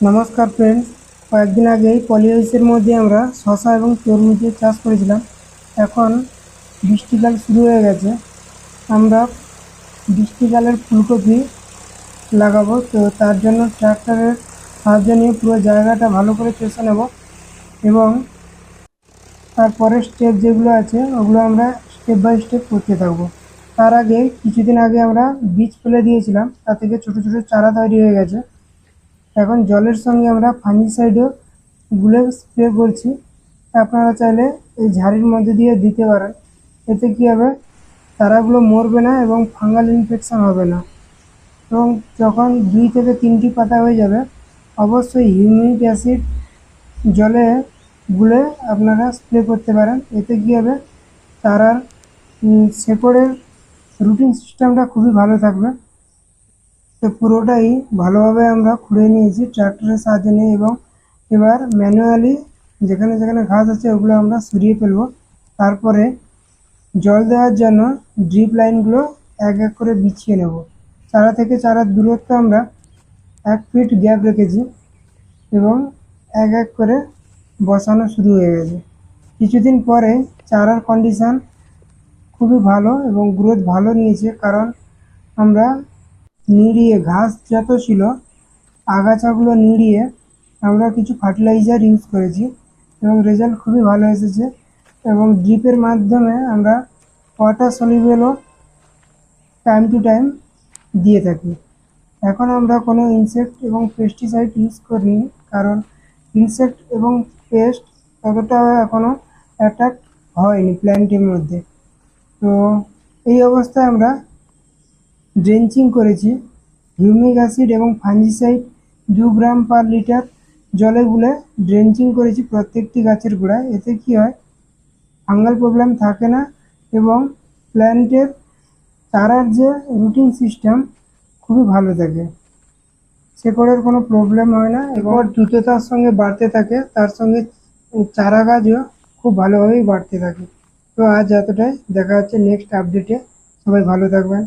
নমস্কার ফ্রেন্ডস কয়েকদিন আগেই পলি হাউসের মধ্যে আমরা শশা এবং তরমুজের চাষ করেছিলাম। এখন বৃষ্টিকাল শুরু হয়ে গেছে। আমরা বৃষ্টিকালের ফুলকপি লাগাবো, তো তার জন্য ট্রাক্টরের সাহায্য নিয়ে পুরো জায়গাটা ভালো করে চষে নেব এবং তারপরের স্টেপ যেগুলো আছে, ওগুলো আমরা স্টেপ বাই স্টেপ করতে থাকব। তার আগে কিছুদিন আগে আমরা বীজ ফেলে দিয়েছিলাম তা থেকে ছোটো ছোটো চারা তৈরি হয়ে গেছে। এখন জলের সঙ্গে আমরা ফাঙ্গিসাইডও গুলে স্প্রে করছি। আপনারা চাইলে এই ঝাড়ির মধ্যে দিয়ে দিতে পারেন। এতে কী হবে? তারাগুলো মরবে না এবং ফাঙ্গাল ইনফেকশান হবে না। এবং যখন দুই থেকে তিনটি পাতা হয়ে যাবে, অবশ্যই হিউমিক অ্যাসিড জলে গুলে আপনারা স্প্রে করতে পারেন। এতে কী হবে? তারার শেকড়ের রুটিন সিস্টেমটা খুবই ভালো থাকবে। তো পুরোটাই ভালোভাবে আমরা খুঁড়ে নিয়েছি, ট্রাক্টরের সাহায্যে নিয়ে এবং এবার ম্যানুয়ালি যেখানে যেখানে ঘাস আছে ওগুলো আমরা সরিয়ে ফেলব। তারপরে জল দেওয়ার জন্য ড্রিপ লাইনগুলো এক এক করে বিছিয়ে নেব। চারা থেকে চারার দূরত্ব আমরা এক ফিট গ্যাপ রেখেছি এবং এক এক করে বসানো শুরু হয়ে গেছে। কিছুদিন পরে চারার কন্ডিশন খুবই ভালো এবং গ্রোথ ভালো নিয়েছে কারণ আমরা নিড়িয়ে, ঘাস যত ছিল, আগাছাগুলো নিড়িয়ে আমরা কিছু ফার্টিলাইজার ইউজ করেছি এবং রেজাল্ট খুবই ভালো এসেছে এবং ড্রিপের মাধ্যমে আমরা ওয়াটার সলিউবেলও টাইম টু টাইম দিয়ে থাকি। এখন আমরা কোনো ইনসেক্ট এবং পেস্টিসাইড ইউজ করিনি কারণ ইনসেক্ট এবং পেস্ট ততটা এখনও অ্যাটাক হয়নি প্ল্যান্টের মধ্যে। তো এই অবস্থায় আমরা ড্রেঞ্চিং করেছি। হিউমিক অ্যাসিড এবং ফাঞ্জিসাইড দু গ্রাম পার লিটার জলে গুলে ড্রেঞ্চিং করেছি প্রত্যেকটি গাছের গোড়ায়। এতে কী হয়, ফাঙ্গাল প্রবলেম থাকে না এবং প্ল্যান্টের চারার যে রুটিন সিস্টেম খুবই ভালো থাকে। শেকড়ের কোনো প্রবলেম হয় না এবং দ্রুততার সঙ্গে বাড়তে থাকে, তার সঙ্গে চারা গাছও খুব ভালোভাবেই বাড়তে থাকে। তো আজ এতটাই। দেখা হচ্ছে নেক্সট আপডেটে সবাই ভালো থাকবেন।